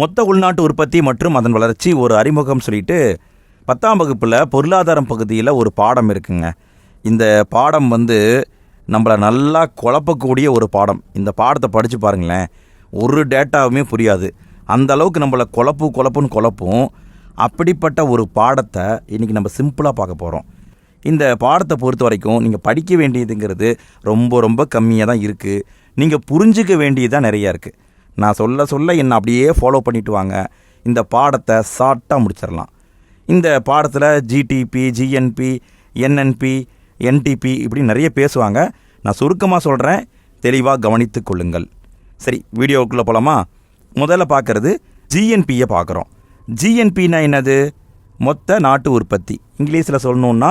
மொத்த உள்நாட்டு உற்பத்தி மற்றும் அதன் வளர்ச்சி ஒரு அறிமுகம் சொல்லிட்டு பத்தாம் வகுப்பில் பொருளாதாரம் பகுதியில் ஒரு பாடம் இருக்குங்க. இந்த பாடம் வந்து நம்மளை நல்லா குழப்பக்கூடிய ஒரு பாடம். இந்த பாடத்தை படித்து பாருங்களேன். ஒரு டேட்டாவுமே புரியாது. அந்த அளவுக்கு நம்மளை குழப்பு குழப்புன்னு குழப்பும். அப்படிப்பட்ட ஒரு பாடத்தை இன்றைக்கி நம்ம சிம்பிளாக பார்க்க போகிறோம் இந்த பாடத்தை பொறுத்த வரைக்கும் நீங்கள் படிக்க வேண்டியதுங்கிறது ரொம்ப ரொம்ப கம்மியாக தான் இருக்குது நீங்கள் புரிஞ்சிக்க வேண்டியது தான் நிறையா இருக்குது நான் சொல்ல சொல்ல என்னை அப்படியே ஃபாலோ பண்ணிட்டு வாங்க. இந்த பாடத்தை ஷார்ட்டாக முடிச்சிடலாம். இந்த பாடத்தில் ஜிடிபி ஜிஎன்பி என்என்பி என்டிபி இப்படி நிறைய பேசுவாங்க. நான் சுருக்கமாக சொல்கிறேன் தெளிவாக கவனித்து கொள்ளுங்கள். சரி வீடியோவுக்குள்ளே போகலாமா முதல்ல பார்க்குறது ஜிஎன்பியை பார்க்குறோம். ஜிஎன்பின்னா என்னது? மொத்த நாட்டு உற்பத்தி. இங்கிலீஷில் சொல்லணுன்னா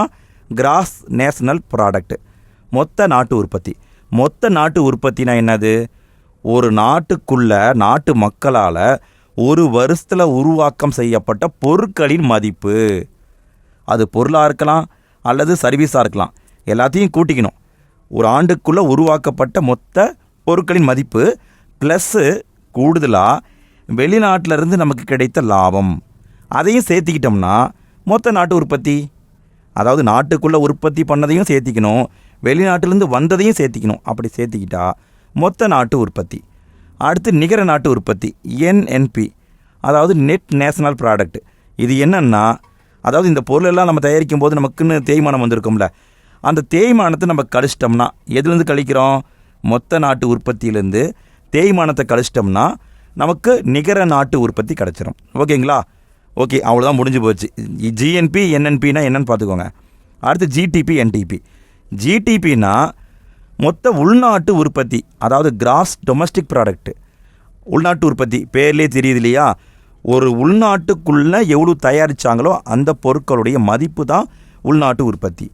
கிராஸ் நேஷனல் ப்ராடக்ட் மொத்த நாட்டு உற்பத்தி. மொத்த நாட்டு உற்பத்தினா என்னது? ஒரு நாட்டுக்குள்ள நாட்டு மக்களால் ஒரு வருஷத்தில் உருவாக்கம் செய்யப்பட்ட பொருட்களின் மதிப்பு. அது பொருளாக இருக்கலாம் அல்லது சர்வீஸாக இருக்கலாம். எல்லாத்தையும் கூட்டிக்கணும். ஒரு ஆண்டுக்குள்ளே உருவாக்கப்பட்ட மொத்த பொருட்களின் மதிப்பு ப்ளஸ்ஸு கூடுதலாக வெளிநாட்டிலிருந்து நமக்கு கிடைத்த லாபம். அதையும் சேர்த்திக்கிட்டோம்னா மொத்த நாட்டு உற்பத்தி அதாவது நாட்டுக்குள்ளே உற்பத்தி பண்ணதையும் சேர்த்திக்கணும் வெளிநாட்டிலேருந்து வந்ததையும் சேர்த்திக்கணும். அப்படி சேர்த்திக்கிட்டா மொத்த நாட்டு உற்பத்தி. அடுத்து நிகர நாட்டு உற்பத்தி என்என்பி அதாவது நெட் நேஷனல் ப்ராடக்ட் இது என்னன்னா அதாவது இந்த பொருளெல்லாம் நம்ம தயாரிக்கும் போது நமக்குன்னு தேய்மானம் வந்திருக்கும்ல. அந்த தேய்மானத்தை நம்ம கழிச்சிட்டோம்னா எதுலேருந்து கழிக்கிறோம்? மொத்த நாட்டு உற்பத்தியிலேருந்து தேய்மானத்தை கழிச்சிட்டோம்னா நமக்கு நிகர நாட்டு உற்பத்தி கிடச்சிரும். ஓகேங்களா? ஓகே அவ்வளோதான் முடிஞ்சு போச்சு. ஜிஎன்பி என்என்பினா என்னன்னு பார்த்துக்கோங்க. அடுத்து ஜிடிபி என்டிபி ஜிடிபினா மொத்த உள்நாட்டு உற்பத்தி அதாவது கிராஸ் டொமஸ்டிக் ப்ராடக்ட் உள்நாட்டு உற்பத்தி பேர்லேயே தெரியுது இல்லையா? ஒரு உள்நாட்டுக்குள்ளே எவ்வளோ தயாரித்தாங்களோ அந்த பொருட்களுடைய மதிப்பு தான் உள்நாட்டு உற்பத்தி.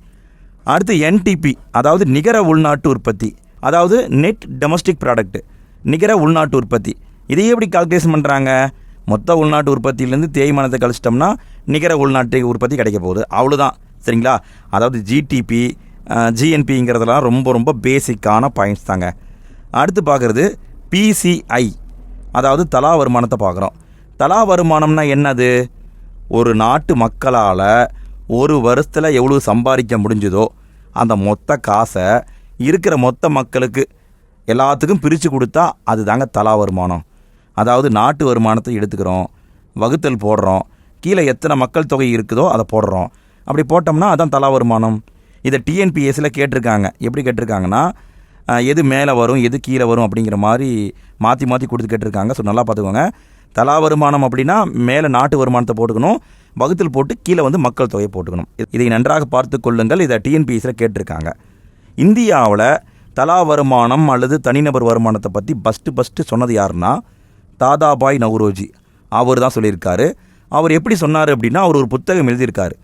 அடுத்து என்டிபி அதாவது நிகர உள்நாட்டு உற்பத்தி அதாவது நெட் டொமஸ்டிக் ப்ராடக்ட் நிகர உள்நாட்டு உற்பத்தி. இதை எப்படி கால்குலேஷன் பண்ணுறாங்க மொத்த உள்நாட்டு உற்பத்தியிலேருந்து தேய்மானத்தை கழிச்சிட்டோம்னா நிகர உள்நாட்டு உற்பத்தி கிடைக்க போகுது. அவ்வளோதான் சரிங்களா? அதாவது ஜிடிபி ஜிஎன்பிங்கிறதெல்லாம் ரொம்ப ரொம்ப பேசிக்கான பாயிண்ட்ஸ் தாங்க. அடுத்து பார்க்குறது பிசிஐ அதாவது தலா வருமானத்தை பார்க்குறோம். தலா வருமானம்னா என்னது? ஒரு நாட்டு மக்களால் ஒரு வருஷத்தில் எவ்வளோ சம்பாதிக்க முடிஞ்சுதோ அந்த மொத்த காசை இருக்கிற மொத்த மக்களுக்கு எல்லாத்துக்கும் பிரித்து கொடுத்தா அது தாங்க தலா வருமானம். அதாவது நாட்டு வருமானத்தை எடுத்துக்கிறோம் வகுத்தல் போடுறோம் கீழே எத்தனை மக்கள் தொகை இருக்குதோ அதை போடுறோம். அப்படி போட்டோம்னா அதுதான் தலா வருமானம். இதை டிஎன்பிஎஸ்சியில் கேட்டிருக்காங்க. எப்படி கேட்டிருக்காங்கன்னா எது மேலே வரும் எது கீழே வரும் அப்படிங்கிற மாதிரி மாற்றி மாற்றி கொடுத்து கேட்டிருக்காங்க. ஸோ நல்லா பார்த்துக்கோங்க. தலா வருமானம் அப்படின்னா மேலே நாட்டு வருமானத்தை போட்டுக்கணும். வகுத்தில் போட்டு கீழே வந்து மக்கள் தொகையை போட்டுக்கணும். இதை நன்றாக பார்த்து கொள்ளுங்கள். இதை டிஎன்பிஎஸ்சியில் கேட்டிருக்காங்க. இந்தியாவில் தலா வருமானம் அல்லது தனிநபர் வருமானத்தை பற்றி ஃபஸ்ட்டு ஃபஸ்ட்டு சொன்னது யாருன்னா தாதாபாய் நவ்ரோஜி. அவர் தான் சொல்லியிருக்காரு. அவர் எப்படி சொன்னார் அப்படின்னா அவர் ஒரு புத்தகம் எழுதியிருக்காரு.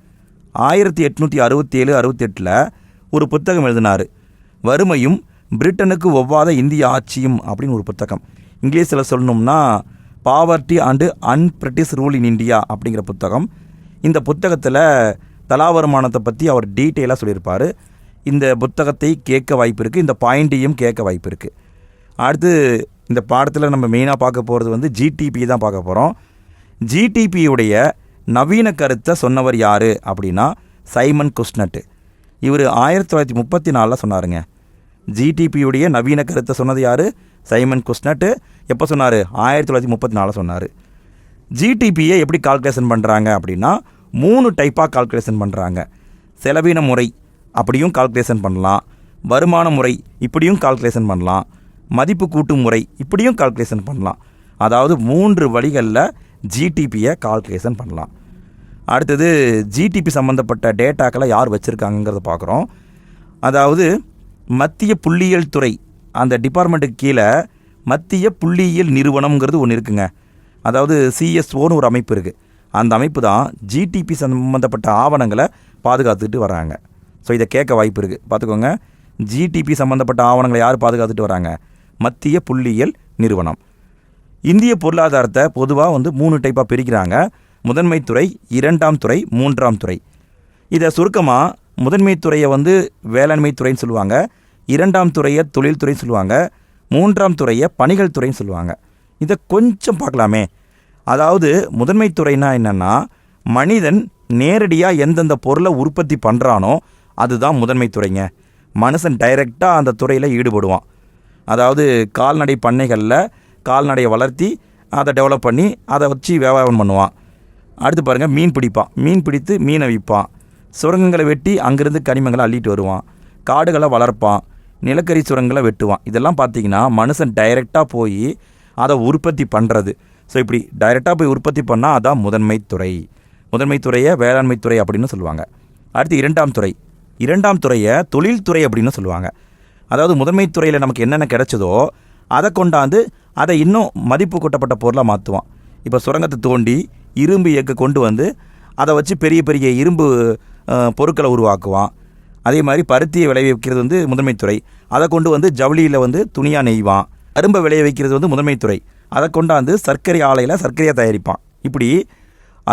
ஆயிரத்தி எட்நூற்றி அறுபத்தி ஏழு அறுபத்தெட்டில் ஒரு புத்தகம் எழுதினார். வறுமையும் பிரிட்டனுக்கு ஒவ்வாத இந்திய ஆட்சியும் அப்படின்னு ஒரு புத்தகம். இங்கிலீஷில் சொல்லணும்னா poverty and unBritish rule in India அப்படிங்கிற புத்தகம். இந்த புத்தகத்தில் தலா வருமானத்தை பற்றி அவர் டீட்டெயிலாக சொல்லியிருப்பார். இந்த புத்தகத்தை கேட்க வாய்ப்பு இருக்குது இந்த பாயிண்ட்டையும் கேட்க வாய்ப்பு இருக்குது அடுத்து இந்த பாடத்தில் நம்ம மெயினாக பார்க்க போகிறது வந்து ஜிடிபி தான் பார்க்க போகிறோம் ஜிடிபியுடைய நவீன கருத்தை சொன்னவர் யார் அப்படின்னா சைமன் குஸ்னட் இவர் ஆயிரத்தி தொள்ளாயிரத்தி முப்பத்தி நாலில் சொன்னாருங்க. ஜிடிபியுடைய நவீன கருத்தை சொன்னது யார்? சைமன் குஸ்னட் எப்போ சொன்னார்? ஆயிரத்தி தொள்ளாயிரத்தி முப்பத்தி நாலில் சொன்னார். ஜிடிபியை எப்படி கால்குலேஷன் பண்ணுறாங்க அப்படின்னா மூணு டைப்பாக கால்குலேஷன் பண்ணுறாங்க செலவின முறை அப்படியும் கால்குலேஷன் பண்ணலாம். வருமான முறை இப்படியும் கால்குலேஷன் பண்ணலாம். மதிப்பு கூட்டு முறை இப்படியும் கால்குலேஷன் பண்ணலாம். அதாவது மூன்று வழிகளில் ஜிடிபியை கால்குலேஷன் பண்ணலாம். அடுத்தது ஜிடிபி சம்மந்தப்பட்ட டேட்டாக்களை யார் வச்சுருக்காங்கங்கிறத பார்க்குறோம். அதாவது மத்திய புள்ளியியல் துறை அந்த டிபார்ட்மெண்ட்டுக்கு கீழே மத்திய புள்ளியியல் நிறுவனம்ங்கிறது ஒன்று இருக்குங்க. அதாவது சிஎஸ்ஓன்னு ஒரு அமைப்பு இருக்குது அந்த அமைப்பு தான் ஜிடிபி சம்மந்தப்பட்ட ஆவணங்களை பாதுகாத்துட்டு வராங்க. ஸோ இதை கேட்க வாய்ப்பு இருக்குது பார்த்துக்கோங்க. ஜிடிபி சம்மந்தப்பட்ட ஆவணங்களை யார் பாதுகாத்துட்டு வராங்க? மத்திய புள்ளியியல் நிறுவனம். இந்திய பொருளாதாரத்தை பொதுவாக வந்து மூணு டைப்பாக பிரிக்கிறாங்க. முதன்மை துறை இரண்டாம் துறை மூன்றாம் துறை. இதை சுருக்கமாக முதன்மை துறையை வந்து வேளாண்மை துறைன்னு சொல்லுவாங்க இரண்டாம் துறையை தொழில்துறைன்னு சொல்லுவாங்க மூன்றாம் துறையை பணிகள் துறைன்னு சொல்லுவாங்க. இதை கொஞ்சம் பார்க்கலாமே. அதாவது முதன்மை துறைனா என்னென்னா மனிதன் நேரடியாக எந்தெந்த பொருளை உற்பத்தி பண்ணுறானோ அதுதான் முதன்மை துறைங்க. மனுஷன் டைரெக்டாக அந்த துறையில் ஈடுபடுவான். அதாவது கால்நடை பண்ணைகளில் கால்நடையை வளர்த்தி அதை டெவலப் பண்ணி அதை வச்சு வியாபாரம் பண்ணுவான். அடுத்து பாருங்கள் மீன் பிடிப்பான். மீன் பிடித்து மீனை விற்பான். சுரங்கங்களை வெட்டி அங்கேருந்து கனிமங்களை அள்ளிட்டு வருவான். காடுகளை வளர்ப்பான். நிலக்கரி சுரங்களை வெட்டுவான். இதெல்லாம் பார்த்தீங்கன்னா மனுஷன் டைரெக்டாக போய் அதை உற்பத்தி பண்ணுறது ஸோ இப்படி டைரெக்டாக போய் உற்பத்தி பண்ணால் அதான் முதன்மை துறை. முதன்மை துறையை வேளாண்மை துறை அப்படின்னு சொல்லுவாங்க. அடுத்து இரண்டாம் துறை. இரண்டாம் துறையை தொழில்துறை அப்படின்னு சொல்லுவாங்க. அதாவது முதன்மை துறையில் நமக்கு என்னென்ன கிடைச்சதோ அதை கொண்டாந்து அதை இன்னும் மதிப்பு கூட்டப்பட்ட பொருளாக மாற்றுவான் இப்போ சுரங்கத்தை தோண்டி இரும்பு இயக்க கொண்டு வந்து அதை வச்சு பெரிய பெரிய இரும்பு பொருட்களை உருவாக்குவான். அதே மாதிரி பருத்தியை விளைவிக்கிறது வந்து முதன்மைத்துறை அதை கொண்டு வந்து ஜவுளியில் வந்து துணியாக நெய்வான். அரும்பை விளைய வைக்கிறது வந்து முதன்மைத்துறை அதை கொண்டாந்து சர்க்கரை ஆலையில் சர்க்கரையாக தயாரிப்பான். இப்படி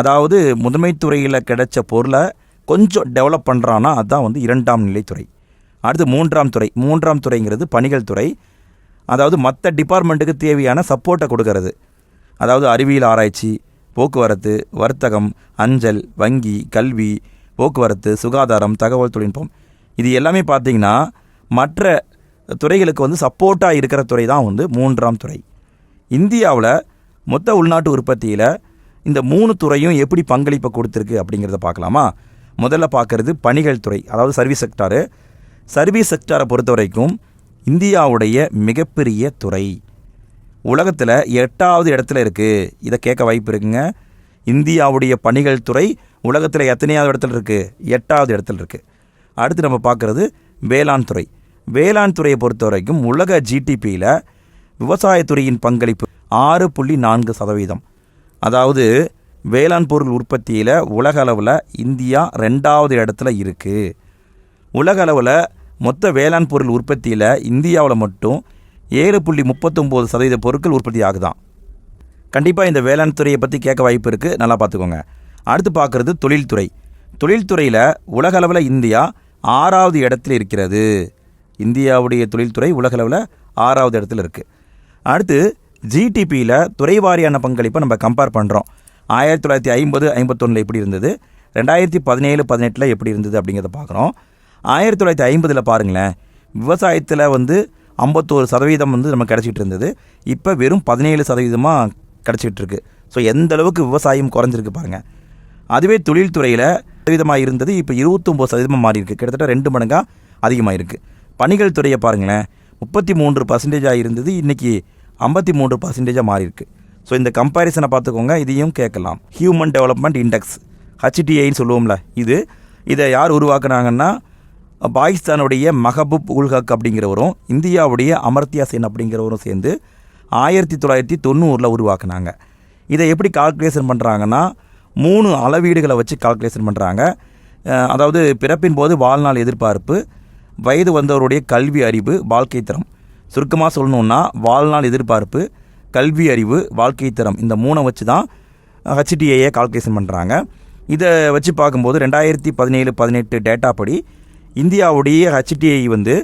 அதாவது முதன்மைத்துறையில் கிடைச்ச பொருளை கொஞ்சம் டெவலப் பண்ணுறான்னா அதுதான் வந்து இரண்டாம் நிலைத்துறை அடுத்து மூன்றாம் துறை. மூன்றாம் துறைங்கிறது பணிகள் துறை. அதாவது மற்ற டிபார்ட்மெண்ட்டுக்கு தேவையான சப்போர்ட்டை கொடுக்கறது. அதாவது அறிவியல் ஆராய்ச்சி போக்குவரத்து வர்த்தகம் அஞ்சல் வங்கி கல்வி போக்குவரத்து சுகாதாரம் தகவல் தொழில்நுட்பம். இது எல்லாமே பார்த்தீங்கன்னா மற்ற துறைகளுக்கு வந்து சப்போர்ட்டாக இருக்கிற துறை தான் வந்து மூன்றாம் துறை. இந்தியாவில் மொத்த உள்நாட்டு உற்பத்தியில் இந்த மூணு துறையும் எப்படி பங்களிப்பை கொடுத்துருக்கு அப்படிங்கிறத பார்க்கலாமா? முதல்ல பார்க்குறது பணிகள் துறை அதாவது சர்வீஸ் செக்டாரு சர்வீஸ் செக்டாரை பொறுத்த வரைக்கும் இந்தியாவுடைய மிகப்பெரிய துறை. உலகத்தில் எட்டாவது இடத்துல இருக்குது இதை கேட்க வாய்ப்பு இருக்குங்க. இந்தியாவுடைய பணிகள் துறை உலகத்தில் எத்தனையாவது இடத்துல இருக்குது எட்டாவது இடத்துல இருக்குது அடுத்து நம்ம பார்க்குறது வேளாண் துறை. வேளாண் துறையை பொறுத்த வரைக்கும் உலக ஜிடிபியில் விவசாயத்துறையின் பங்களிப்பு ஆறு புள்ளி நான்கு சதவீதம். அதாவது வேளாண் பொருள் உற்பத்தியில் உலக அளவில் இந்தியா ரெண்டாவது இடத்துல இருக்குது உலக அளவில் மொத்த வேளாண் பொருள் உற்பத்தியில் இந்தியாவில் மட்டும் ஏழு புள்ளி முப்பத்தொம்போது சதவீத பொருட்கள் உற்பத்தி ஆகுதான் கண்டிப்பாக இந்த வேளாண் துறையை பற்றி கேட்க வாய்ப்பு இருக்குது நல்லா பார்த்துக்கோங்க. அடுத்து பார்க்குறது தொழில்துறை. தொழில்துறையில் உலகளவில் இந்தியா ஆறாவது இடத்துல இருக்கிறது. இந்தியாவுடைய தொழில்துறை உலகளவில் ஆறாவது இடத்துல இருக்குது அடுத்து ஜிடிபியில் துறை வாரியான பங்களிப்பை நம்ம கம்பேர் பண்ணுறோம் ஆயிரத்தி தொள்ளாயிரத்தி ஐம்பது ஐம்பத்தொன்னில் எப்படி இருந்தது? ரெண்டாயிரத்தி பதினேழு பதினெட்டில் எப்படி இருந்தது அப்படிங்கிறத பார்க்குறோம். ஆயிரத்தி தொள்ளாயிரத்தி ஐம்பதில் பாருங்களேன். விவசாயத்தில் வந்து ஐம்பத்தோரு சதவீதம் வந்து நமக்கு கிடச்சிட்டு இருந்தது. இப்போ வெறும் பதினேழு சதவீதமாக கிடச்சிட்டு இருக்கு. ஸோ எந்த அளவுக்கு விவசாயம் குறைஞ்சிருக்கு பாருங்கள் அதுவே தொழில்துறையில் சதவீதமாக இருந்தது. இப்போ இருபத்தொம்போது சதவீதமாக மாறி இருக்குது கிட்டத்தட்ட ரெண்டு மடங்காக அதிகமாக இருக்குது பணிகள் துறையை பாருங்களேன். முப்பத்தி மூன்று பர்சன்டேஜாக இருந்தது. இன்றைக்கி ஐம்பத்தி மூன்று பர்சன்டேஜாக மாறி இருக்குது ஸோ இந்த கம்பேரிசனை பார்த்துக்கோங்க. இதையும் கேட்கலாம். ஹியூமன் டெவலப்மெண்ட் இண்டெக்ஸ் ஹச்டிஐன்னு சொல்லுவோம்ல. இது இதை யார் உருவாக்குனாங்கன்னா பாகிஸ்தானுடைய மஹபூப் உல்ஹக் அப்படிங்கிறவரும் இந்தியாவுடைய அமர்த்தியா சென் அப்படிங்கிறவரும் சேர்ந்து ஆயிரத்தி தொள்ளாயிரத்தி தொண்ணூறில் உருவாக்குனாங்க. இதை எப்படி கால்குலேஷன் பண்ணுறாங்கன்னா மூணு அளவீடுகளை வச்சு கால்குலேஷன் பண்ணுறாங்க அதாவது பிறப்பின் போது வாழ்நாள் எதிர்பார்ப்பு வயது வந்தவருடைய கல்வி அறிவு வாழ்க்கை தரம். சுருக்கமாக சொல்லணுன்னா வாழ்நாள் எதிர்பார்ப்பு கல்வி அறிவு வாழ்க்கை தரம் இந்த மூணை வச்சு தான் ஹச்டிஏயை கால்குலேஷன் பண்ணுறாங்க இதை வச்சு பார்க்கும்போது ரெண்டாயிரத்தி பதினேழு பதினெட்டு டேட்டா படி இந்தியாவுடைய ஹச்டிஐ வந்து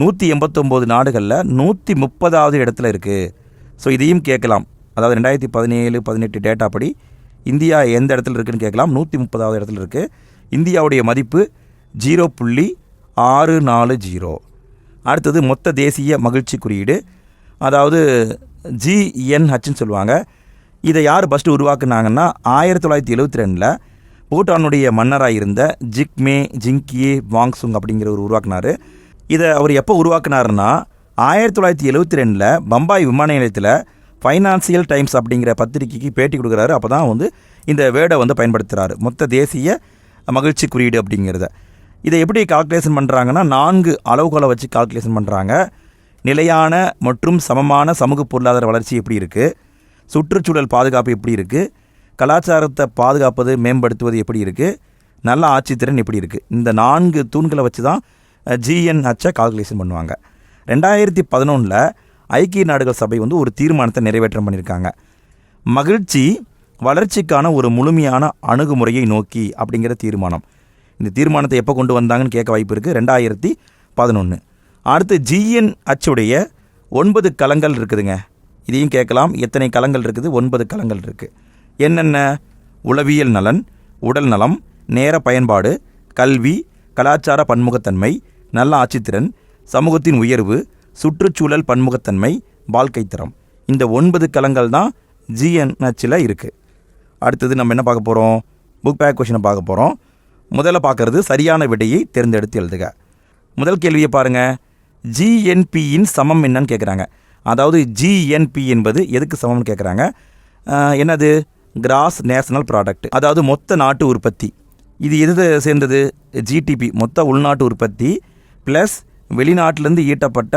நூற்றி எண்பத்தொம்போது நாடுகளில் நூற்றி முப்பதாவது இடத்துல இருக்குது ஸோ இதையும் கேட்கலாம். அதாவது ரெண்டாயிரத்தி பதினேழு பதினெட்டு டேட்டா படி இந்தியா எந்த இடத்துல இருக்குன்னு கேட்கலாம். நூற்றி முப்பதாவது இடத்துல இருக்குது இந்தியாவுடைய மதிப்பு ஜீரோ புள்ளி ஆறு நாலு ஜீரோ. அடுத்தது மொத்த தேசிய மகிழ்ச்சி குறியீடு. அதாவது ஜிஎன்ஹெச்னு சொல்லுவாங்க. இதை யார் ஃபஸ்ட்டு உருவாக்குனாங்கன்னா ஆயிரத்தி தொள்ளாயிரத்தி எழுபத்தி ரெண்டில் பூட்டானுடைய மன்னராக இருந்த ஜிக்மே ஜிங்கியே வாங்சுங் அப்படிங்கிறவர் உருவாக்குனாரு. இதை அவர் எப்போ உருவாக்குனாருன்னா ஆயிரத்தி தொள்ளாயிரத்தி எழுபத்தி ரெண்டில் பம்பாய் விமான நிலையத்தில் ஃபைனான்சியல் டைம்ஸ் அப்படிங்கிற பத்திரிக்கைக்கு பேட்டி கொடுக்குறாரு. அப்போ தான் வந்து இந்த வேர்டை வந்து பயன்படுத்துகிறாரு மொத்த தேசிய மகிழ்ச்சி குறியீடு அப்படிங்கிறத. இதை எப்படி கால்குலேஷன் பண்ணுறாங்கன்னா நான்கு அளவுகோலை வச்சு கால்குலேஷன் பண்ணுறாங்க நிலையான மற்றும் சமமான சமூக பொருளாதார வளர்ச்சி எப்படி இருக்குது சுற்றுச்சூழல் பாதுகாப்பு எப்படி இருக்குது கலாச்சாரத்தை பாதுகாப்பது மேம்படுத்துவது எப்படி இருக்குது நல்ல ஆட்சித்திறன் எப்படி இருக்குது இந்த நான்கு தூண்களை வச்சு தான் ஜிஎன்ஹெச்சை கால்குலேஷன் பண்ணுவாங்க. ரெண்டாயிரத்தி பதினொன்றில் ஐக்கிய நாடுகள் சபை வந்து ஒரு தீர்மானத்தை நிறைவேற்றம் பண்ணியிருக்காங்க. மகிழ்ச்சி வளர்ச்சிக்கான ஒரு முழுமையான அணுகுமுறையை நோக்கி அப்படிங்கிற தீர்மானம். இந்த தீர்மானத்தை எப்போ கொண்டு வந்தாங்கன்னு கேட்க வாய்ப்பு இருக்குது ரெண்டாயிரத்தி பதினொன்று அடுத்து ஜிஎன் அச்சுடைய ஒன்பது களங்கள் இருக்குதுங்க. இதையும் கேட்கலாம். எத்தனை களங்கள் இருக்குது? ஒன்பது களங்கள் இருக்குது என்னென்ன? உளவியல் நலன் உடல் நலம் நேர பயன்பாடு கல்வி கலாச்சார பன்முகத்தன்மை நல்ல ஆட்சித்திறன் சமூகத்தின் உயர்வு சுற்றுச்சூழல் பன்முகத்தன்மை வாழ்க்கை தரம். இந்த ஒன்பது களங்கள் தான் ஜிஎன்ஹெச்சில் இருக்குது அடுத்தது நம்ம என்ன பார்க்க போகிறோம் புக் பேக் கொஷினை பார்க்க போகிறோம் முதல்ல பார்க்கறது சரியான விடையை தேர்ந்தெடுத்து எழுதுக. முதல் கேள்வியை பாருங்க. ஜிஎன்பியின் சமம் என்னன்னு கேட்குறாங்க அதாவது ஜிஎன்பி என்பது எதுக்கு சமம்னு கேட்குறாங்க என்னது? கிராஸ் நேஷனல் ப்ராடக்ட் அதாவது மொத்த நாட்டு உற்பத்தி. இது எது சேர்ந்தது? ஜிடிபி மொத்த உள்நாட்டு உற்பத்தி ப்ளஸ் வெளிநாட்டிலேருந்து ஈட்டப்பட்ட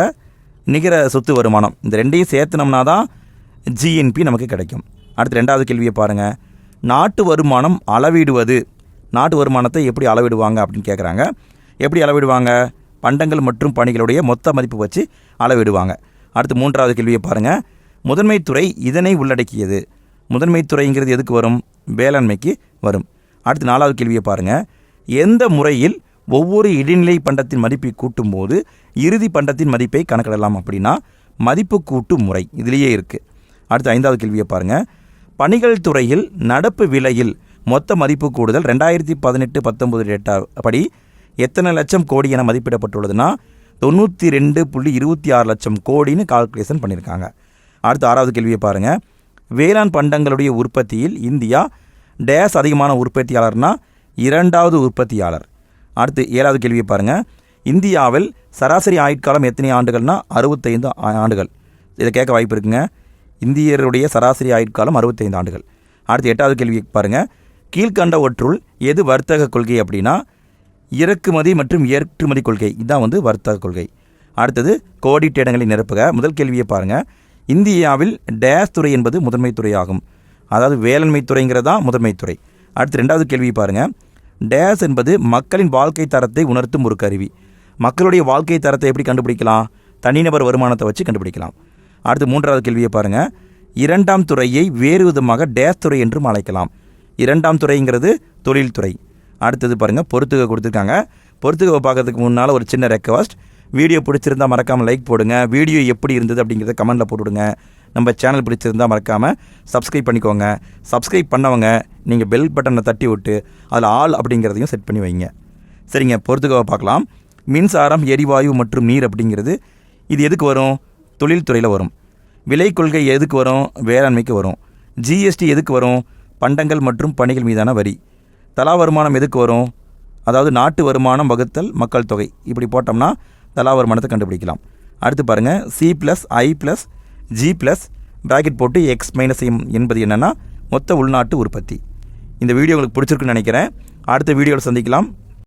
நிகர சொத்து வருமானம். இந்த ரெண்டையும் சேர்த்துனோம்னா தான் ஜிஎன்பி நமக்கு கிடைக்கும். அடுத்து ரெண்டாவது கேள்வியை பாருங்கள் நாட்டு வருமானம் அளவிடுவது. நாட்டு வருமானத்தை எப்படி அளவிடுவாங்க அப்படின்னு கேட்குறாங்க எப்படி அளவிடுவாங்க? பண்டங்கள் மற்றும் பணிகளுடைய மொத்த மதிப்பு வச்சு அளவிடுவாங்க. அடுத்து மூன்றாவது கேள்வியை பாருங்கள் முதன்மைத்துறை இதனை உள்ளடக்கியது. முதன்மைத்துறைங்கிறது எதுக்கு வரும்? வேளாண்மைக்கு வரும். அடுத்து நாலாவது கேள்வியை பாருங்கள் எந்த முறையில் ஒவ்வொரு இடைநிலை பண்டத்தின் மதிப்பை கூட்டும்போது இறுதி பண்டத்தின் மதிப்பை கணக்கிடலாம் அப்படின்னா மதிப்பு கூட்டு முறை. இதுலேயே இருக்குது அடுத்து ஐந்தாவது கேள்வியை பாருங்கள் பணிகள் துறையில் நடப்பு விலையில் மொத்த மதிப்பு கூடுதல் ரெண்டாயிரத்தி பதினெட்டு பத்தொம்பது டேட்டா படி எத்தனை லட்சம் கோடி என மதிப்பிடப்பட்டுள்ளதுன்னா தொண்ணூற்றி ரெண்டு புள்ளி இருபத்தி ஆறு லட்சம் கோடின்னு கால்குலேஷன் பண்ணியிருக்காங்க அடுத்து ஆறாவது கேள்வியை பாருங்கள் வேளாண் பண்டங்களுடைய உற்பத்தியில் இந்தியா டேஸ் அதிகமான உற்பத்தியாளர்னா இரண்டாவது உற்பத்தியாளர். அடுத்து ஏழாவது கேள்வியை பாருங்கள் இந்தியாவில் சராசரி ஆயுட்காலம் எத்தனை ஆண்டுகள்னா அறுபத்தைந்து ஆண்டுகள். இதை கேட்க வாய்ப்பு இருக்குங்க. இந்தியருடைய சராசரி ஆயுட்காலம் அறுபத்தைந்து ஆண்டுகள். அடுத்து எட்டாவது கேள்வி பாருங்கள் கீழ்கண்ட ஒற்றுள் எது வர்த்தக கொள்கை அப்படின்னா இறக்குமதி மற்றும் ஏற்றுமதி கொள்கை. இதுதான் வந்து வர்த்தக கொள்கை. அடுத்தது கோடிட்ட இடங்களை நிரப்புக. முதல் கேள்வியை பாருங்கள் இந்தியாவில் டேஸ் துறை என்பது முதன்மை துறையாகும். அதாவது வேளாண்மை துறைங்கிறது தான் முதன்மை துறை. அடுத்து ரெண்டாவது கேள்வி பாருங்கள் டேஸ் என்பது மக்களின் வாழ்க்கை தரத்தை உணர்த்தும் ஒரு கருவி. மக்களுடைய வாழ்க்கை தரத்தை எப்படி கண்டுபிடிக்கலாம்? தனிநபர் வருமானத்தை வச்சு கண்டுபிடிக்கலாம். அடுத்து மூன்றாவது கேள்வியை பாருங்கள் இரண்டாம் துறையை வேறு விதமாக டேஸ் துறை என்றும் அழைக்கலாம். இரண்டாம் துறைங்கிறது தொழில்துறை. அடுத்தது பாருங்கள் பொறுத்துக கொடுத்துருக்காங்க. பொறுத்துக பார்க்கறதுக்கு முன்னால் ஒரு சின்ன ரெக்வஸ்ட் வீடியோ பிடிச்சிருந்தா மறக்காமல் லைக் போடுங்க. வீடியோ எப்படி இருந்தது அப்படிங்கிறத கமெண்ட்டில் போட்டுவிடுங்க நம்ம சேனல் பிடிச்சிருந்தா மறக்காமல் சப்ஸ்கிரைப் பண்ணிக்கோங்க. சப்ஸ்கிரைப் பண்ணவங்க நீங்கள் பெல் பட்டனை தட்டி விட்டு அதில் ஆல் அப்படிங்கிறதையும் செட் பண்ணி வைங்க. சரிங்க பொறுத்துக்கோவை பார்க்கலாம். மின்சாரம் எரிவாயு மற்றும் நீர் அப்படிங்கிறது இது எதுக்கு வரும்? தொழில்துறையில் வரும். விலை கொள்கை எதுக்கு வரும்? வேளாண்மைக்கு வரும். ஜிஎஸ்டி எதுக்கு வரும்? பண்டங்கள் மற்றும் பணிகள் மீதான வரி. தலா வருமானம் எதுக்கு வரும்? அதாவது நாட்டு வருமானம் வகுத்தல் மக்கள் தொகை. இப்படி போட்டோம்னா தலா மனத்தை கண்டுபிடிக்கலாம். அடுத்து பாருங்கள் C plus I plus G plus bracket போட்டு எக்ஸ் மைனஸ் எம் என்பது என்னென்னா மொத்த உள்நாட்டு உற்பத்தி. இந்த வீடியோ உங்களுக்கு பிடிச்சிருக்குன்னு நினைக்கிறேன். அடுத்த வீடியோவில் சந்திக்கலாம்.